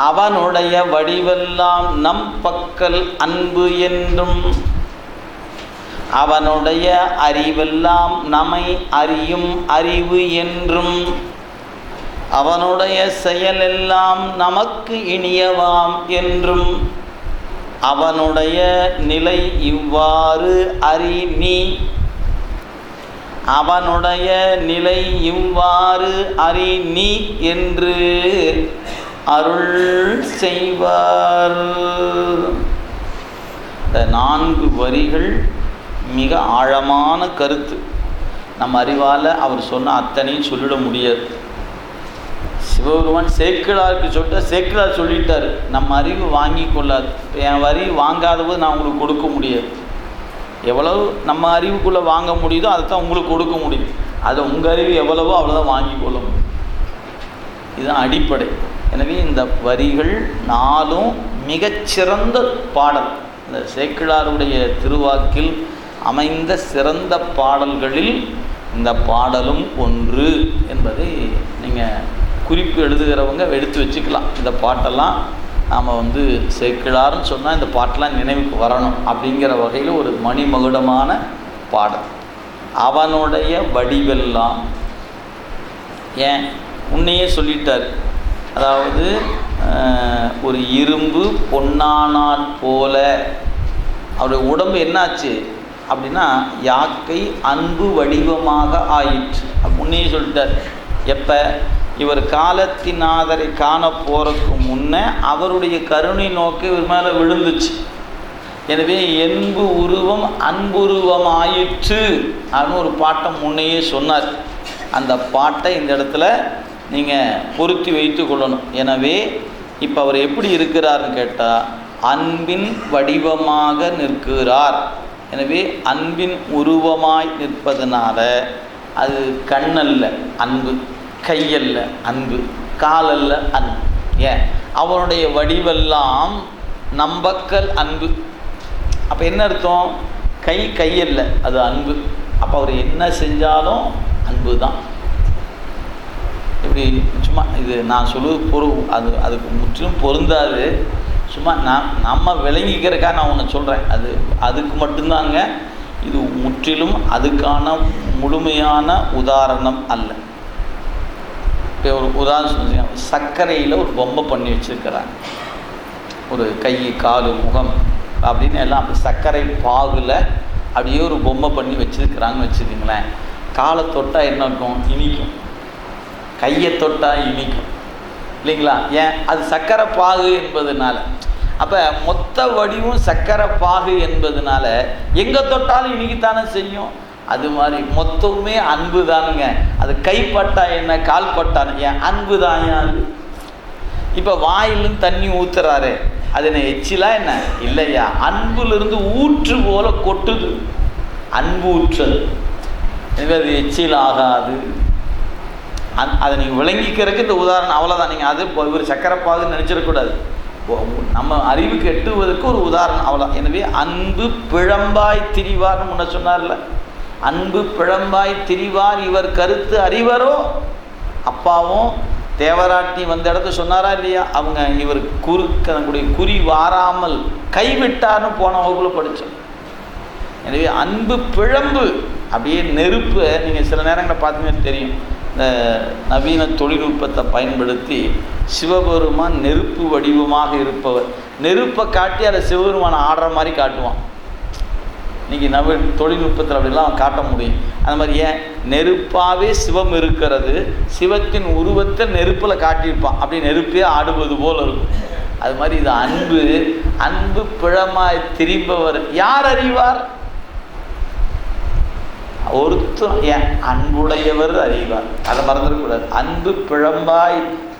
அவனுடைய வடிவெல்லாம் நம் பக்கல் அன்பு என்றும் அவனுடைய அறிவெல்லாம் நம்மை அறியும் அறிவு என்றும் அவனுடைய செயலெல்லாம் நமக்கு இனியவாம் என்றும் அவனுடைய நிலை இவ்வாறு அறி நீ அவனுடைய நிலை இவ்வாறு அறி நீ என்று அருள் செய்வார் நான்கு வரிகள் மிக ஆழமான கருத்து. நம்ம அறிவால் அவர் சொன்ன அத்தனையும் சொல்லிட முடியாது. சிவபெருமான் சேக்கிழாருக்கு சொல்லிட்டு சேக்கிழார் சொல்லிட்டார். நம்ம அறிவு வாங்கி கொள்ளாது. என் வரி வாங்காத போது நான் உங்களுக்கு கொடுக்க முடியாது. எவ்வளவு நம்ம அறிவுக்குள்ளே வாங்க முடியுதோ அதை தான் உங்களுக்கு கொடுக்க முடியும். அதை உங்கள் அறிவு எவ்வளவோ அவ்வளோதான் வாங்கி கொள்ள முடியும். இதுதான் அடிப்படை. எனவே இந்த வரிகள் நாளும் மிகச்சிறந்த பாடல். இந்த சேக்கிழாருடைய திருவாக்கில் அமைந்த சிறந்த பாடல்களில் இந்த பாடலும் ஒன்று என்பதை நீங்கள் குறிப்பு எழுதுகிறவங்க எடுத்து வச்சுக்கலாம். இந்த பாட்டெல்லாம் நாம் வந்து சேக்கிழார்னு சொன்னால் இந்த பாட்டெலாம் நினைவுக்கு வரணும் அப்படிங்கிற வகையில் ஒரு மணிமகுடமான பாடல். அவனுடைய வடிவெல்லாம் ஏன்? உன்னையே சொல்லிட்டார். அதாவது ஒரு இரும்பு பொன்னானால் போல. அவருடைய உடம்பு என்னாச்சு? அப்படின்னா யாக்கை அன்பு வடிவமாக ஆயிற்று. முன்னே சொல்லிட்டார் எப்போ? இவர் காலத்தினாதரை காண போகிறதுக்கு முன்னே அவருடைய கருணை நோக்கு இவர் மேலே விழுந்துச்சு. எனவே என்பு உருவம் அன்புருவம் ஆயிற்று. அப்படின்னு ஒரு பாட்டை முன்னையே சொன்னார். அந்த பாட்டை இந்த இடத்துல நீங்கள் பொருத்தி வைத்து கொள்ளணும். எனவே இப்போ அவர் எப்படி இருக்கிறார்னு கேட்டால் அன்பின் வடிவமாக நிற்கிறார். எனவே அன்பின் உருவமாய் நிற்பதனால அது கண்ணல்ல அன்பு கையல்ல அன்பு காலல்ல அன்பு. ஏன்? அவனுடைய வடிவெல்லாம் நம்பக்கல் அன்பு. அப்போ என்ன அர்த்தம்? கை கையல்ல அது அன்பு. அப்போ அவர் என்ன செஞ்சாலும் அன்பு தான் இப்படி சும்மா இது நான் சொல்லுவது பொரு அது அதுக்கு முற்றிலும் பொருந்தாது. சும்மா நான் நம்ம விளங்கிக்கிறக்காக நான் ஒன்று சொல்கிறேன் அது அதுக்கு மட்டும்தாங்க இது முற்றிலும் அதுக்கான முழுமையான உதாரணம் அல்ல. இப்போ ஒரு உதாரணம் சொல்லுங்கள் சர்க்கரையில் ஒரு பொம்மை பண்ணி வச்சுருக்கிறாங்க. ஒரு கை காலு முகம் அப்படின்னு எல்லாம் அப்படி சர்க்கரை பாகுல அப்படியே ஒரு பொம்மை பண்ணி வச்சுருக்கிறாங்கன்னு வச்சுக்கோங்களேன். காலை தொட்டால் என்ன இருக்கும்? இனிக்கும். கையை தொட்டால் இனிக்கும். இல்லைங்களா? ஏன்? அது சக்கரை பாகு என்பதனால. அப்போ மொத்த வடிவும் சக்கரை பாகு என்பதுனால எங்கே தொட்டாலும் இனிக்குத்தானே செய்யும்? அது மாதிரி மொத்தமுமே அன்பு தானுங்க. அது கைப்பட்டா என்ன? கால் பட்டான. ஏன்? அன்பு தான் அது? இப்போ வாயிலும் தண்ணி ஊற்றுறாரு அது என்ன எச்சிலா என்ன? இல்லையா? அன்புலேருந்து ஊற்று போல கொட்டுது. அன்பு ஊற்றுறது எனவே அது எச்சில் ஆகாது. அந் அதை நீங்கள் விளங்கிக்கிறதுக்கு இந்த உதாரணம் அவ்வளோதான் நீங்கள் அது ஒரு இவர் நினச்சிடக்கூடாது. நம்ம அறிவுக்கு எட்டுவதற்கு ஒரு உதாரணம் அவ்வளோ எனவே அன்பு பிழம்பாய் திரிவார்னு முன்ன சொன்னார்ல? அன்பு பிழம்பாய் திரிவார் இவர் கருத்து அறிவரோ? அப்பாவும் தேவராட்டி வந்த இடத்த சொன்னாரா இல்லையா? அவங்க இவர் குறு குறி வாராமல் கைவிட்டார்னு போன வகுப்பில் படித்தோம் எனவே அன்பு பிழம்பு அப்படியே நெருப்பு நீங்கள் சில நேரங்களில் பார்த்தீங்கன்னா தெரியும். நவீன தொழில்நுட்பத்தை பயன்படுத்தி சிவபெருமான் நெருப்பு வடிவமாக இருப்பவர். நெருப்பை காட்டி அதை சிவபெருமானை ஆடுற மாதிரி காட்டுவான். இன்றைக்கி நவ தொழில்நுட்பத்தில் அப்படிலாம் காட்ட முடியும். அந்த மாதிரி ஏன்? நெருப்பாகவே சிவம் இருக்கிறது சிவத்தின் உருவத்தை நெருப்பில் காட்டியிருப்பான். அப்படி நெருப்பே ஆடுவது போல் இருக்கும். அது மாதிரி இது அன்பு அன்பு பிழமாய் திரிபவர். யார் அறிவார்? ஒருத்தர் ஏன் அன்புடையவர் அறிவார். அதை மறந்துடக்கூடாது அன்பு பிழம்பாய்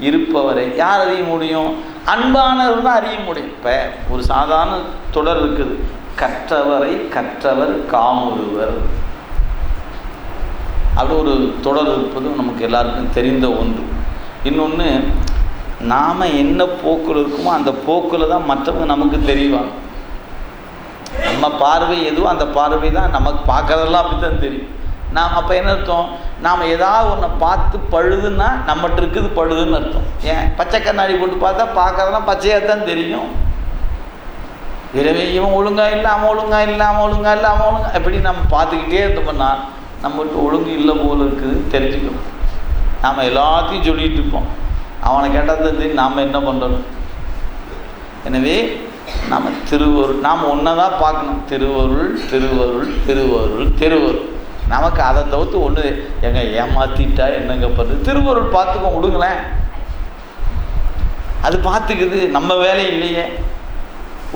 இருப்பவரை யார் அறிய முடியும்? அன்பானவர் தான் அறிய முடியும். இப்போ ஒரு சாதாரண தொடர் இருக்குது. கற்றவரை கற்றவர் காமுறுவர் அப்படி ஒரு தொடர் இருப்பது நமக்கு எல்லாருக்கும் தெரிந்த ஒன்று. இன்னொன்று நாம் என்ன போக்கில் இருக்குமோ அந்த போக்கில் தான் மற்றவங்க நமக்கு தெரிவாங்க. நம்ம பார்வை எதுவோ அந்த பார்வை தான் நமக்கு பார்க்கறதெல்லாம் அப்படி தான் தெரியும். நாம் அப்போ என்ன அர்த்தம்? நாம் ஏதாவது ஒன்றை பார்த்து பழுதுன்னா நம்மகிட்ட இருக்குது பழுதுன்னு அர்த்தம். ஏன்? பச்சை கண்ணாடி போட்டு பார்த்தா பார்க்கறதெல்லாம் பச்சையாக தான் தெரியும். எனவே இவன் ஒழுங்காக இல்லை அவன் ஒழுங்காக இல்லை அவன் ஒழுங்கா இல்லை அவன் ஒழுங்கா எப்படி நம்ம பார்த்துக்கிட்டே இருந்தோம்னா நம்மகிட்ட ஒழுங்கு இல்லை போல் இருக்குதுன்னு தெரிஞ்சுக்கணும். நாம் எல்லாத்தையும் சொல்லிகிட்டு இருப்போம். அவனை கேட்டால் தெரிஞ்சு நாம் என்ன பண்ணுறோம் எனவே நம்ம திருவருள் நாம் ஒன்றை தான் பார்க்கணும். திருவருள் திருவருள் திருவருள் திருவருள். நமக்கு அதை தவிர்த்து ஒன்று எங்க ஏமாத்திட்டா என்னங்க பண்ணுறது திருவருள் பார்த்துக்கோ விடுங்களேன் அது பார்த்துக்குது நம்ம வேலை இல்லையே.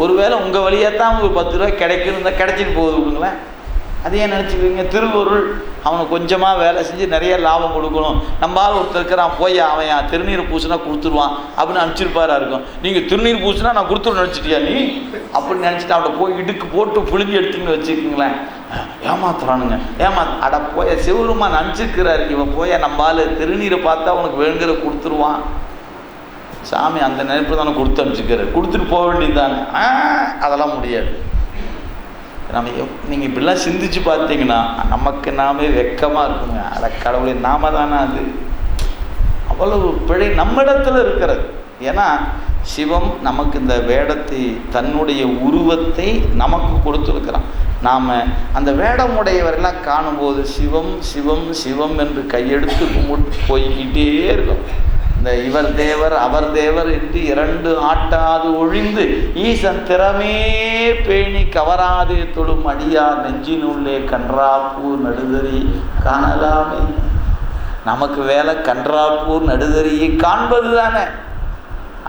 ஒருவேளை உங்கள் வழியாக தான் ஒரு பத்து ரூபா கிடைக்குதுன்னா கிடைச்சிட்டு போகுது விடுங்களேன் அதையே நினச்சிக்கிறீங்க திருவருள் அவனுக்கு கொஞ்சமாக வேலை செஞ்சு நிறைய லாபம் கொடுக்கணும். நம்ம ஒருத்தர் இருக்கிறான் போய் அவன் திருநீர் பூசினா கொடுத்துருவான் அப்படின்னு அனுப்பிச்சிருப்பாரா இருக்கும். நீங்கள் திருநீர் பூசினா நான் கொடுத்துரு நினச்சிட்டியா நீ? அப்படின்னு நினச்சிட்டு அவனை போய் இடுக்கு போட்டு புழுங்கி எடுத்துன்னு வச்சுக்கோங்களேன். ஏமாத்துறானுங்க. ஏமா அட போய சிவருமா நினச்சிருக்கிறாரு. இவன் போய் நம்மால் திருநீரை பார்த்தா அவனுக்கு வேணுங்கிற கொடுத்துருவான். சாமி அந்த நினைப்பு தானே கொடுத்து அனுப்பிச்சிக்கிறாரு கொடுத்துட்டு போக வேண்டியது தானே அதெல்லாம் முடியாது. நம்ம நீங்கள் இப்படிலாம் சிந்திச்சு பார்த்தீங்கன்னா நமக்கு நாமே வெக்கமாக இருக்குங்க. அட கடவுளை நாம தானே அது? அவ்வளவு பிழை நம்மிடத்தில் இருக்கிறது. ஏன்னா சிவம் நமக்கு இந்த வேடத்தை தன்னுடைய உருவத்தை நமக்கு கொடுத்துருக்கிறான். நாம் அந்த வேடமுடையவரெல்லாம் காணும்போது சிவம் சிவம் சிவம் என்று கையெடுத்து கும்பிட்டு போய்கிட்டே இருக்கோம். இந்த இவர் தேவர் அவர் தேவர் என்று இரண்டு ஆட்டாது ஒழிந்து ஈசன் திறமே பேணி கவராதே தொழும் அடியார் நெஞ்சினுள்ளே கன்றாப்பூர் நடுதறி காணலாமே. நமக்கு வேலை கன்றாப்பூர் நடுதறியை காண்பது தானே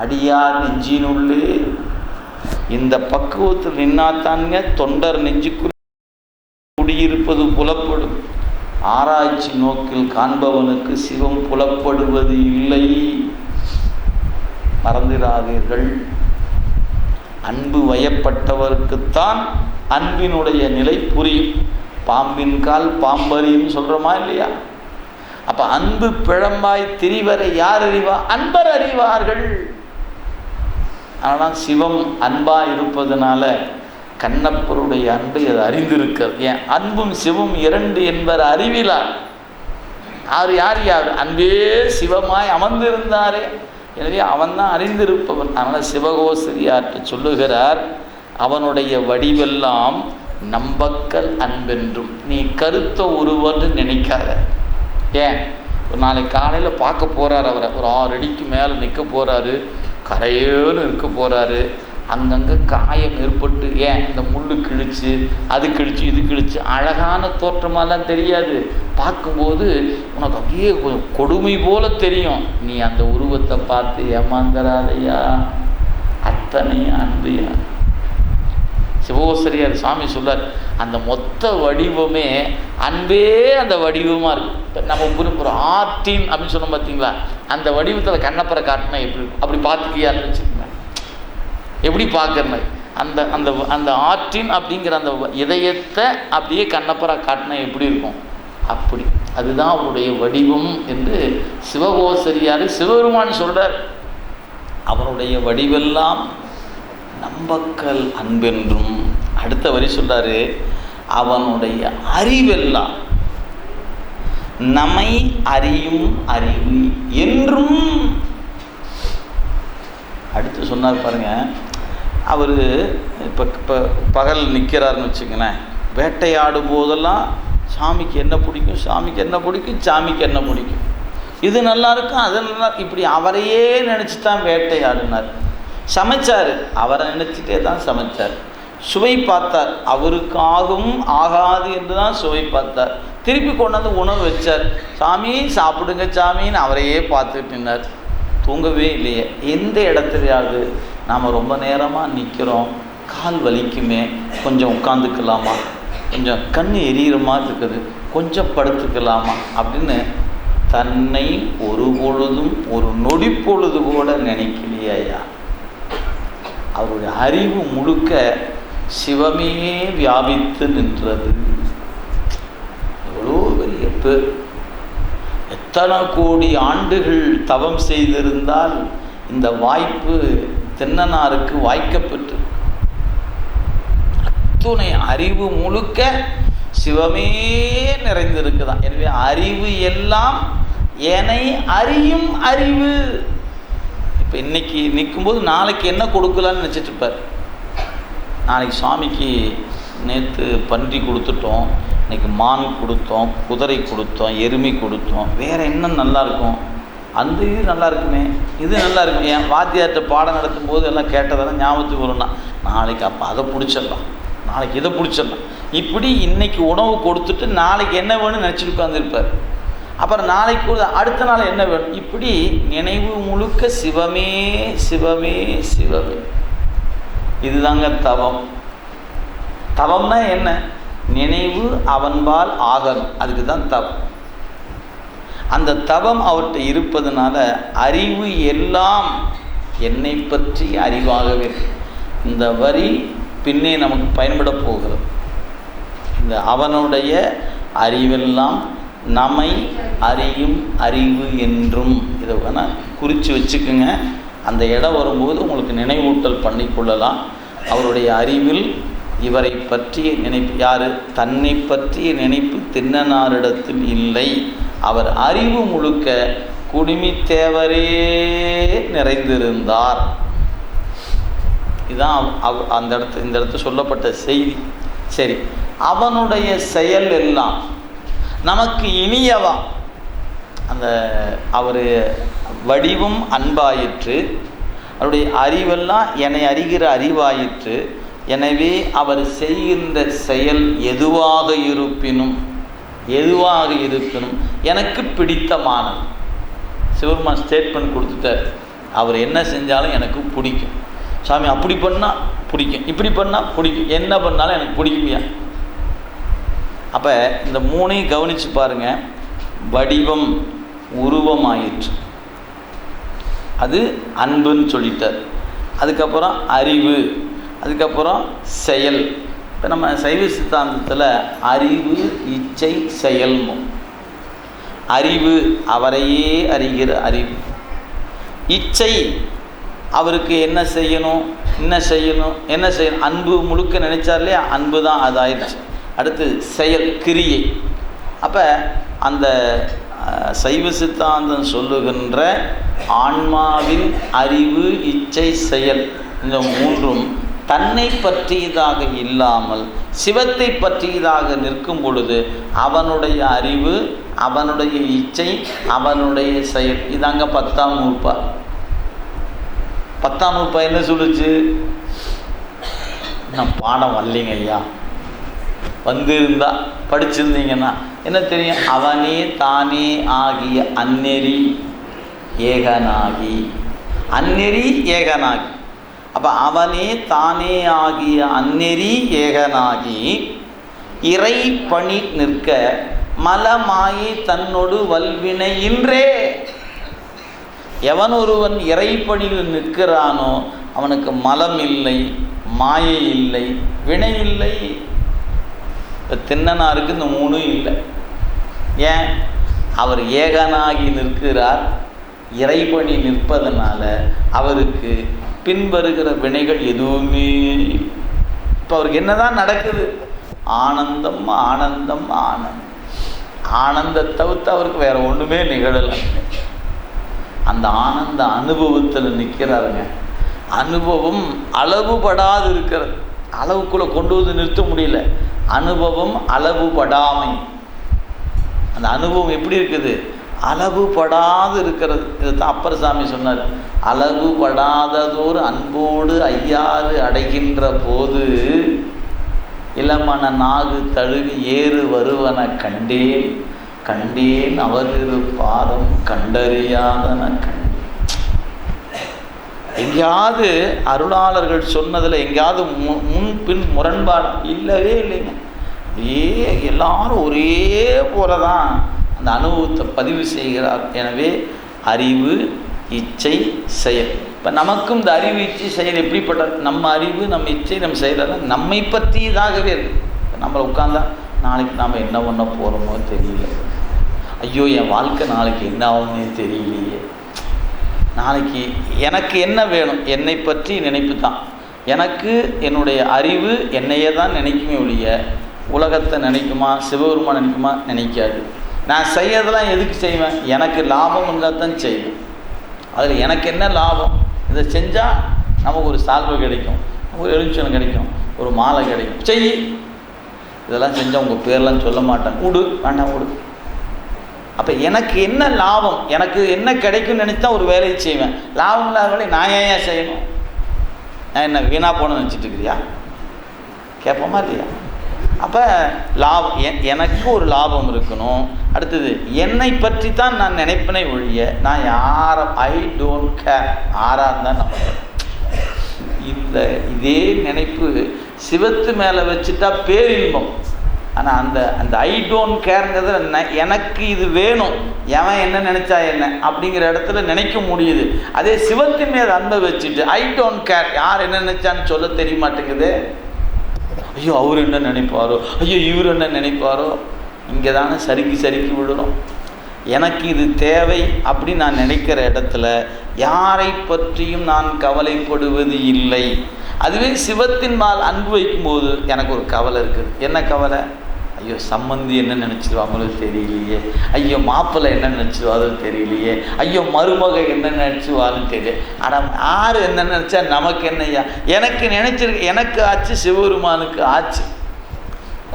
அடியார் நெஞ்சினுள்ளே. இந்த பக்குவத்தில் நின்னாத்தானுங்க தொண்டர் நெஞ்சுக்கு குடியிருப்பது புலப்படும். ஆராய்ச்சி நோக்கில் காண்பவனுக்கு சிவம் புலப்படுவது இல்லை. மறந்திராதீர்கள். அன்பு வயப்பட்டவருக்குத்தான் அன்பினுடைய நிலை புரியும். பாம்பின் கால் பாம்பறியும் சொல்கிறோமா இல்லையா? அப்போ அன்பு பிழம்பாய் திரிவரை யார் அறிவா? அன்பர் அறிவார்கள். ஆனால் சிவம் அன்பாக இருப்பதனால கண்ணப்பருடைய அன்பை அது அறிந்திருக்கிறது. ஏன்? அன்பும் சிவம் இரண்டு என்பர் அறிவிலார் யார் யார் யார்? அன்பே சிவமாய் அமர்ந்திருந்தாரே. எனவே அவன் தான் அறிந்திருப்பவன். அதனால் சிவகோசரியாற்று சொல்லுகிறார் அவனுடைய வடிவெல்லாம் நம்பக்கல் அன்பென்றும். நீ கருத்த உருவன்னு நினைக்காத. ஏன்? ஒரு நாளைக்கு காலையில் பார்க்க போகிறார் அவரை. ஒரு ஆறு அடிக்கு மேலே நிற்க போகிறாரு கரையோன்னு இருக்க போகிறாரு அங்கங்கே காயம் ஏற்பட்டு ஏன்? இந்த முள் கிழிச்சு அது கிழிச்சு இது கிழிச்சு அழகான தோற்றமாலாம் தெரியாது. பார்க்கும்போது உனக்கு அப்படியே கொஞ்சம் கொடுமை போல தெரியும். நீ அந்த உருவத்தை பார்த்து ஏமாந்தராதையா? அத்தனை அன்பையா? சிவோசரியார் சாமி சொல்லார் அந்த மொத்த வடிவமே அன்பே அந்த வடிவமாக இருக்குது இப்போ நம்ம புரிப்புறோம் ஆர்டின் அப்படின்னு சொன்னோம் பார்த்தீங்களா அந்த வடிவத்தில் கண்ணப்பரை காட்டினா எப்படி அப்படி பார்த்துக்கியான்னு இருந்துச்சு எப்படி பார்க்குறது? அந்த அந்த அந்த ஆற்றின் அப்படிங்கிற அந்த இதயத்தை அப்படியே கண்ணப்பரா காட்டினா எப்படி இருக்கும்? அப்படி. அதுதான் அவருடைய வடிவம் என்று சிவகோசரியார் சிவபெருமான் சொல்கிறார் அவருடைய வடிவெல்லாம் நம்பக்கல் அன்பென்றும். அடுத்த வரி சொல்றாரு அவனுடைய அறிவெல்லாம் நம்மை அறியும் அறிவு என்றும். அடுத்து சொன்னார் பாருங்க அவர் இப்போ இப்போ பகல் நிற்கிறாருன்னு வச்சுங்களேன் வேட்டையாடும் போதெல்லாம் சாமிக்கு என்ன பிடிக்கும்? சாமிக்கு என்ன பிடிக்கும்? சாமிக்கு என்ன பிடிக்கும்? இது நல்லா இருக்கும் அது நல்லா இப்படி அவரையே நினச்சி தான் வேட்டையாடினார். சமைச்சார். அவரை நினச்சிட்டே தான் சமைச்சார். சுவை பார்த்தார். அவருக்காகவும் ஆகாது என்று தான் சுவை பார்த்தார். திருப்பி கொண்டாந்து உணவு வச்சார். சாமி சாப்பிடுங்க சாமின்னு அவரையே பார்த்துட்டு நின்னார். தூங்கவே இல்லையே. எந்த இடத்துலையாவது நாம் ரொம்ப நேரமாக நிற்கிறோம் கால் வலிக்குமே. கொஞ்சம் உட்காந்துக்கலாமா கொஞ்சம் கண் எரியிற மாதிரி இருக்குது. கொஞ்சம் படுத்துக்கலாமா? அப்படின்னு தன்னை ஒரு பொழுதும் ஒரு நொடி பொழுது கூட நினைக்கலையா அவருடைய அறிவு முழுக்க சிவமே வியாபித்து நின்றது. எவ்வளோ பெரிய பேர் எத்தனை கோடி ஆண்டுகள் தவம் செய்திருந்தால் இந்த வாய்ப்பு தென்னனாருக்கு வாய்க்கப்பட்டு. அத்துணை அறிவு முழுக்க சிவமே நிறைந்திருக்குதான். எனவே அறிவு எல்லாம் என்னை அறியும் அறிவு. இப்போ இன்னைக்கு நிற்கும்போது நாளைக்கு என்ன கொடுக்கலான்னு நினச்சிட்டு இருப்பார். நாளைக்கு சுவாமிக்கு நேற்று பன்றி கொடுத்துட்டோம் இன்னைக்கு மான் கொடுத்தோம் குதிரை கொடுத்தோம் எருமை கொடுத்தோம் வேறு என்ன நல்லா இருக்கும்? அந்த இது நல்லா இருக்குமே இது நல்லா இருக்கும். என் வாத்தியார்கிட்ட பாடம் நடத்தும் போது எல்லாம் கேட்டதெல்லாம் ஞாபகத்துக்கு வரும்னா நாளைக்கு அப்போ அதை பிடிச்சிடலாம். நாளைக்கு இதை பிடிச்சிடலாம். இப்படி இன்னைக்கு உணவு கொடுத்துட்டு நாளைக்கு என்ன வேணும்னு நினச்சிட்டு உட்காந்துருப்பார் அப்புறம் நாளைக்கு அடுத்த நாள் என்ன வேணும்? இப்படி நினைவு முழுக்க சிவமே சிவமே சிவமே. இதுதாங்க தவம். தவம்னா என்ன? நினைவு அவன்பால் ஆகணும். அதுக்கு தான் தவம். அந்த தவம் அவர்கிட்ட இருப்பதனால அறிவு எல்லாம் என்னை பற்றி அறிவாகவே இந்த வரி பின்னே நமக்கு பயன்பட போகிறது. இந்த அவனுடைய அறிவெல்லாம் நம்மை அறியும் அறிவு என்றும் இதை வேணால் குறித்து வச்சுக்குங்க. அந்த இடம் வரும்போது உங்களுக்கு நினைவூட்டல் பண்ணிக்கொள்ளலாம் அவருடைய அறிவில் இவரை பற்றிய நினைப்பு யார்? தன்னை பற்றிய நினைப்பு தின்னனாரிடத்தில் இல்லை. அவர் அறிவு முழுக்க குடுமித்தேவரே நிறைந்திருந்தார். இதுதான் அவ் அந்த இடத்து இந்த இடத்து சொல்லப்பட்ட செய்தி. சரி அவனுடைய செயல் எல்லாம் நமக்கு இனியவா? அந்த அவர் வடிவும் அன்பாயிற்று. அவருடைய அறிவெல்லாம் என்னை அறிகிற அறிவாயிற்று. எனவே அவர் செய்கின்ற செயல் எதுவாக இருப்பினும் எதுவாக இருப்பினும் எனக்கு பிடித்தமானது சிவருமான் ஸ்டேட்மெண்ட் கொடுத்துட்டார். அவர் என்ன செஞ்சாலும் எனக்கு பிடிக்கும். சாமி அப்படி பண்ணால் பிடிக்கும். இப்படி பண்ணால் பிடிக்கும். என்ன பண்ணாலும் எனக்கு பிடிக்குமியா? அப்போ இந்த மூணையும் கவனித்து பாருங்கள் வடிவம் உருவமாயிற்று. அது அன்புன்னு சொல்லிட்டார். அதுக்கப்புறம் அறிவு. அதுக்கப்புறம் செயல். இப்போ நம்ம சைவ சித்தாந்தத்தில் அறிவு இச்சை செயல்மும். அறிவு அவரையே அறிகிற அறிவு. இச்சை அவருக்கு என்ன செய்யணும் என்ன செய்யணும் என்ன செய்யணும்? அன்பு முழுக்க நினைச்சார் இல்லையா? அன்பு தான் அது ஆயிடுச்சு அடுத்து செயல் கிரியை. அப்போ அந்த சைவ சித்தாந்தம் சொல்லுகின்ற ஆன்மாவின் அறிவு இச்சை செயல் இந்த மூன்றும் தன்னை பற்றியதாக இல்லாமல் சிவத்தை பற்றியதாக நிற்கும் பொழுது அவனுடைய அறிவு அவனுடைய இச்சை அவனுடைய செயல். இதாங்க பத்தாம் நூற்பா பத்தாம் நூற்பா என்ன சொல்லுச்சு? நான் பாடம் வரலைங்க ஐயா. வந்திருந்தா படிச்சிருந்தீங்கன்னா என்ன தெரியும்? அவனே தானே ஆகிய அந்நெறி ஏகனாகி. அந்நெறி ஏகனாகி. அப்போ அவனே தானே ஆகிய அந்நெறி ஏகனாகி இறை பணி நிற்க மலமாயி தன்னொடு வல்வினையின்றே எவன் ஒருவன் இறைப்பணியில் நிற்கிறானோ அவனுக்கு மலம் இல்லை மாயை இல்லை வினை இல்லை. இப்போ தின்னனாருக்கு இந்த மூணும் இல்லை. ஏன்? அவர் ஏகனாகி நிற்கிறார் இறைபணி நிற்பதனால அவருக்கு பின்வருகிற வினைகள் எதுவுமே இல்லை. இப்போ அவருக்கு என்னதான் நடக்குது? ஆனந்தம் ஆனந்தம் ஆனந்தம். ஆனந்த தவிர்த்து அவருக்கு வேற ஒன்றுமே நிகழலை. அந்த ஆனந்த அனுபவத்தில் நிற்கிறாருங்க அனுபவம் அளவுபடாது இருக்கிறது அளவுக்குள்ளே கொண்டு வந்து நிறுத்த முடியல. அனுபவம் அளவுபடாமை. அந்த அனுபவம் எப்படி இருக்குது? அளவுபடாது இருக்கிறது இதுதான் அப்பர் சாமி சொன்னார். அளவுபடாததோர் அன்போடு ஐயாறு அடைகின்ற போது இளமன நாகு தழுவி ஏறு வருவன கண்டேன் கண்டேன் அவரிரு பாதம் கண்டறியாதன கண்டேன். எங்கேயாவது அருளாளர்கள் சொன்னதில் எங்கேயாவது மு முன் பின் முரண்பாடு இல்லவே இல்லைங்க. அப்படியே எல்லாரும் ஒரே போல தான் அந்த அனுபவத்தை பதிவு செய்கிறார். எனவே அறிவு இச்சை செயல். இப்போ நமக்கும் இந்த அறிவு இச்சை செயல் எப்படிப்பட்ட நம்ம அறிவு நம்ம இச்சை நம்ம செயலெல்லாம் நம்மை பற்றியதாகவே இருக்குது இப்ப நம்மளை உட்காந்தா நாளைக்கு நாம் என்ன பண்ண போகிறோமோ தெரியல. ஐயோ என் வாழ்க்கை நாளைக்கு என்ன ஆகும்னே தெரியலையே. நாளைக்கு எனக்கு என்ன வேணும்? என்னை பற்றி நினைப்பு தான். எனக்கு என்னுடைய அறிவு என்னையே தான் நினைக்குமே ஒழிய உலகத்தை நினைக்குமா சிவபெருமா நினைக்குமா? நினைக்காது. நான் செய்யறதெல்லாம் எதுக்கு செய்வேன்? எனக்கு லாபம் இருந்தால் தான் செய்வேன். அதில் எனக்கு என்ன லாபம்? இதை செஞ்சால் நமக்கு ஒரு சால்வை கிடைக்கும் ஒரு எலுமிச்சம் கிடைக்கும் ஒரு மாலை கிடைக்கும். செய். இதெல்லாம் செஞ்சால் உங்கள் பேர்லாம் சொல்ல மாட்டேன். விடு வேண்டாம் விடு அப்போ எனக்கு என்ன லாபம்? எனக்கு என்ன கிடைக்கும்னு நினச்சா ஒரு வேலையை செய்வேன். லாபம் இல்லாத வேலையை நான் ஏன் ஏன் செய்யணும்? நான் என்ன வீணாக போகணும்னு நினச்சிட்டு இருக்கிறியா கேட்போமா இல்லையா? அப்போ லாபம் எனக்கு ஒரு லாபம் இருக்கணும். அடுத்தது என்னை பற்றி தான் நான் நினைப்பனே ஒழிய நான் யாரை ஐ டோன்ட் கேர் ஆறாக இருந்தால் நம்ம இந்த இதே நினைப்பு சிவத்து மேலே வச்சுட்டா பேரின்பம் ஆனால் அந்த அந்த ஐ டோன்ட் கேருங்கிறது எனக்கு இது வேணும். எவன் என்ன நினச்சா என்ன? அப்படிங்கிற இடத்துல நினைக்க முடியுது. அதே சிவத்தின் மேல் அன்பை வச்சுட்டு ஐ டோன்ட் கேர் யார் என்ன நினச்சான்னு சொல்ல தெரிய மாட்டேங்குது. ஐயோ அவர் என்ன நினைப்பாரோ? ஐயோ இவர் என்ன நினைப்பாரோ? இங்கே தானே சறுக்கி சறுக்கி விடுறோம் எனக்கு இது தேவை அப்படின்னு நான் நினைக்கிற இடத்துல யாரை பற்றியும் நான் கவலைப்படுவது இல்லை. அதுவே சிவத்தின் மேல் அன்பு வைக்கும்போது எனக்கு ஒரு கவலை இருக்குது. என்ன கவலை? ஐயோ சம்மந்தி என்ன நினச்சிடுவாங்களோ தெரியலையே. ஐயோ மாப்பிள்ளை என்ன நினச்சிடுவாரோ தெரியலையே. ஐயோ மருமக என்ன நினச்சிடுவான்னு தெரியல. ஆனால் யார் என்ன நினச்சா நமக்கு என்னையா எனக்கு நினச்சிருக்கு எனக்கு ஆச்சு சிவபெருமானுக்கு ஆச்சு.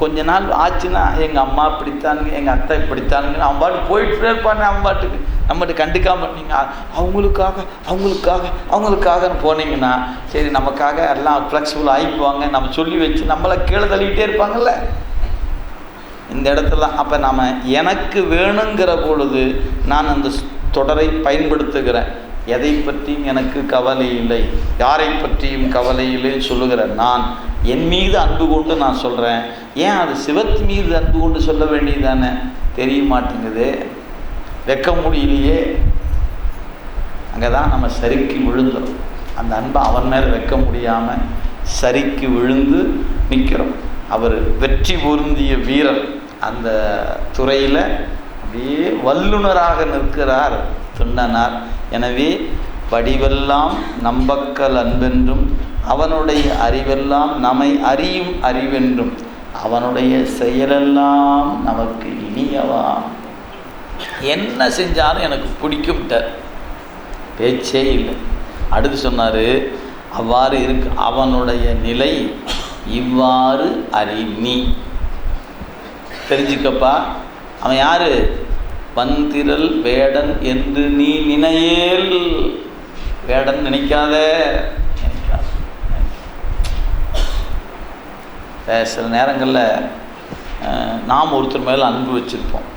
கொஞ்ச நாள் ஆச்சுன்னா எங்கள் அம்மா இப்படித்தானுங்க எங்கள் அத்தை இப்படித்தானுங்க. அவன் பாட்டு போயிட்டு இருப்பானே அவன் பாட்டுக்கு. நம்மகிட்ட கண்டுக்காம நீங்கள் அவங்களுக்காக அவங்களுக்காக அவங்களுக்காகன்னு போனீங்கன்னா சரி நமக்காக எல்லாம் ஃப்ளெக்சிபிள் ஆகிக்குவாங்க நம்ம சொல்லி வச்சு நம்மளை கீழே தள்ளிக்கிட்டே இருப்பாங்கல்ல. இந்த இடத்துல அப்போ நாம் எனக்கு வேணுங்கிற பொழுது நான் அந்த தொடரை பயன்படுத்துகிறேன். எதை பற்றியும் எனக்கு கவலை இல்லை. யாரை பற்றியும் கவலை இல்லைன்னு சொல்லுகிறேன் நான் என் மீது அன்பு கொண்டு நான் சொல்கிறேன் ஏன் அது சிவத்து மீது அன்பு கொண்டு சொல்ல வேண்டியதானே தெரிய மாட்டேங்குது. வைக்க முடியலையே. அங்கே தான் நம்ம சறுக்கி விழுந்துடும் அந்த அன்பை அவன் மேலே வைக்க முடியாமல் சறுக்கி விழுந்து நிற்கிறோம் அவர் வெற்றி பொருந்திய வீரர். அந்த துறையில் அப்படியே வல்லுனராக நிற்கிறார் துண்ணனார் எனவே படிவெல்லாம் நம்பக்கல் அன்பென்றும் அவனுடைய அறிவெல்லாம் நம்மை அறியும் அறிவென்றும் அவனுடைய செயலெல்லாம் நமக்கு இனியவாம் என்ன செஞ்சாலும் எனக்கு பிடிக்கும்ட்டார் பேச்சே இல்லை. அடுத்து சொன்னார் அவ்வாறு இருக்கு அவனுடைய நிலை இவ்வாறு அறி நீ. தெரிஞ்சுக்கப்பா. அவன் யார்? வந்திரல் வேடன் என்று நீ நினையேல். வேடன் நினைக்காத நினைக்காத சில நேரங்களில் நாம் ஒருத்தர் மேலே அன்பு வச்சுருப்போம்.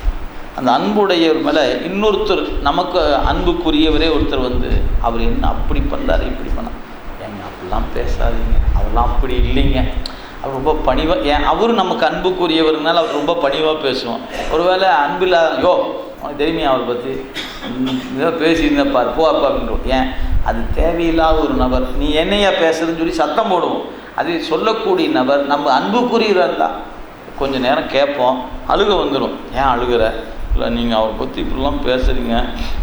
அந்த அன்புடையவர் மேலே இன்னொருத்தர் நமக்கு அன்புக்குரியவரே ஒருத்தர் வந்து அவர் என்ன அப்படி பண்ணார் இப்படி பண்ணார் ஏங்க அப்படிலாம் பேசாதீங்க. அவர்லாம் அப்படி இல்லைங்க. அவர் ரொம்ப பணிவாக ஏன் அவரும் நமக்கு அன்புக்குரியவருனால அவர் ரொம்ப பணிவாக பேசுவோம் ஒருவேளை அன்பில்லா யோ உனக்கு தெரியுமே அவரை பற்றி ஏதோ பேசியிருந்தேன் பார் போ அப்பா அப்படின்றோம் ஏன் அது தேவையில்லாத ஒரு நபர். நீ என்னையா பேசுறதுன்னு சொல்லி சத்தம் போடுவோம். அது சொல்லக்கூடிய நபர் நம்ம அன்புக்குரியவர் தான் கொஞ்சம் நேரம் கேட்போம் அழுக வந்துடும் ஏன் அழுகிற? இல்லை நீங்கள் அவரை பற்றி இப்படிலாம் பேசுறீங்க.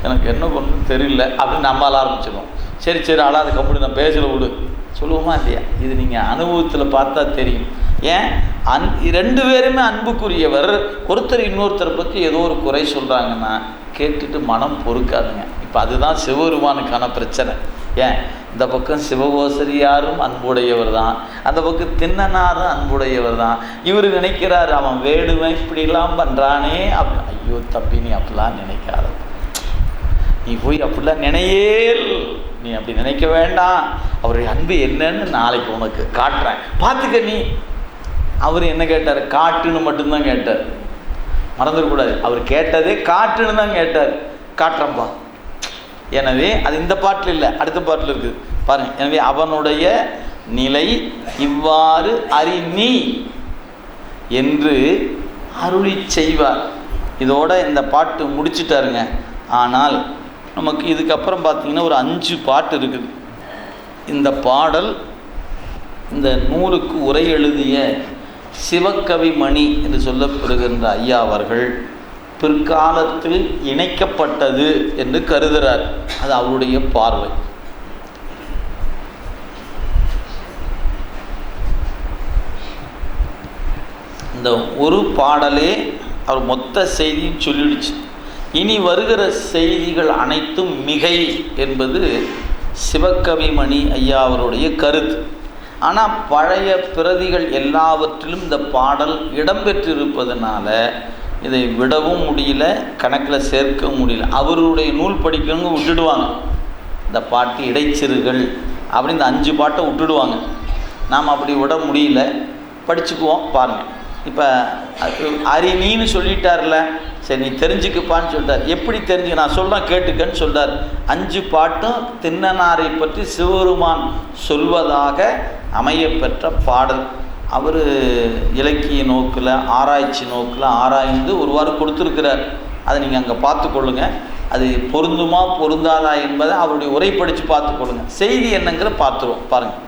எனக்கு என்ன பண்ணணும்னு தெரியல அப்படின்னு நம்மளால ஆரம்பிச்சிடும் சரி சரி அழாத கம்பெனி நான் பேசல விடு. சொல்லுவோமா இல்லையா? இது நீங்கள் அனுபவத்தில் பார்த்தா தெரியும். ஏன்? அன் ரெண்டு பேருமே அன்புக்குரியவர். ஒருத்தர் இன்னொருத்தரை பற்றி ஏதோ ஒரு குறை சொல்கிறாங்கன்னா கேட்டுட்டு மனம் பொறுக்காதுங்க. இப்போ அதுதான் சிவபெருமானுக்கான பிரச்சனை. ஏன்? இந்த பக்கம் சிவகோசரியாரும் அன்புடையவர் தான் அந்த பக்கம் தின்னனாரும் அன்புடையவர் தான் இவர் நினைக்கிறாரு அவன் வேடுவன் இப்படிலாம் பண்ணுறானே அப்படி ஐயோ தப்பி நீ அப்படிலாம் நினைக்காத. நீ போய் அப்படிலாம் நினையேல். நீ அப்படி நினைக்க வேண்டாம். அவருடைய அன்பு என்னன்னு நாளைக்கு உனக்கு காட்டுறேன். பார்த்துக்க நீ. அவர் என்ன கேட்டார்? காட்டுன்னு மட்டும்தான் கேட்டார். மறந்துடக்கூடாது அவர் கேட்டதே காட்டுன்னு தான் கேட்டார். காட்டுறம்பா எனவே அது இந்த பாட்டில் இல்லை அடுத்த பாட்டில் இருக்குது. பாருங்க. எனவே அவனுடைய நிலை இவ்வாறு அறி நீ என்று அருளி செய்வார். இதோட இந்த பாட்டு முடிச்சிட்டாருங்க. ஆனால் நமக்கு இதுக்கப்புறம் பார்த்தீங்கன்னா ஒரு அஞ்சு பாட்டு இருக்குது. இந்த பாடல் இந்த நூலுக்கு உரை எழுதிய சிவகவி மணி என்று சொல்லப்படுகின்ற ஐயா அவர்கள் பிற்காலத்தில் இணைக்கப்பட்டது என்று கருதுகிறார் அது அவருடைய பார்வை. இந்த ஒரு பாடலே அவர் மொத்த செய்தியும் சொல்லிடுச்சு. இனி வருகிற செய்திகள் அனைத்தும் மிகை என்பது சிவகவிமணி ஐயா அவருடைய கருத்து. ஆனால் பழைய பிரதிகள் எல்லாவற்றிலும் இந்த பாடல் இடம்பெற்றிருப்பதனால இதை விடவும் முடியல கணக்கில் சேர்க்கவும் முடியல. அவருடைய நூல் படிக்கிறவங்க விட்டுடுவாங்க. இந்த பாட்டு இடைச்சிறுகள் அப்படின்னு இந்த அஞ்சு பாட்டை விட்டுடுவாங்க. நாம் அப்படி விட முடியல. படிச்சுக்குவோம் பாருங்கள் இப்போ அரிணின்னு சொல்லிட்டார்ல சரி நீ தெரிஞ்சுக்கப்பான்னு சொல்கிறார் எப்படி தெரிஞ்சுக்க நான் சொல்கிறேன் கேட்டுக்கன்னு சொல்கிறார் அஞ்சு பாட்டும் தின்னனாரை பற்றி சிவபெருமான் சொல்வதாக அமையப்பெற்ற பாடல். அவர் இலக்கிய நோக்கில் ஆராய்ச்சி நோக்கில் ஆராய்ந்து ஒருவாறு கொடுத்துருக்கிறார். அதை நீங்கள் அங்கே பார்த்துக்கொள்ளுங்க அது பொருந்துமா பொருந்தாதா என்பதை அவருடைய உரை படித்து பார்த்துக்கொள்ளுங்க செய்தி என்னங்கிற பார்த்துருவோம். பாருங்கள்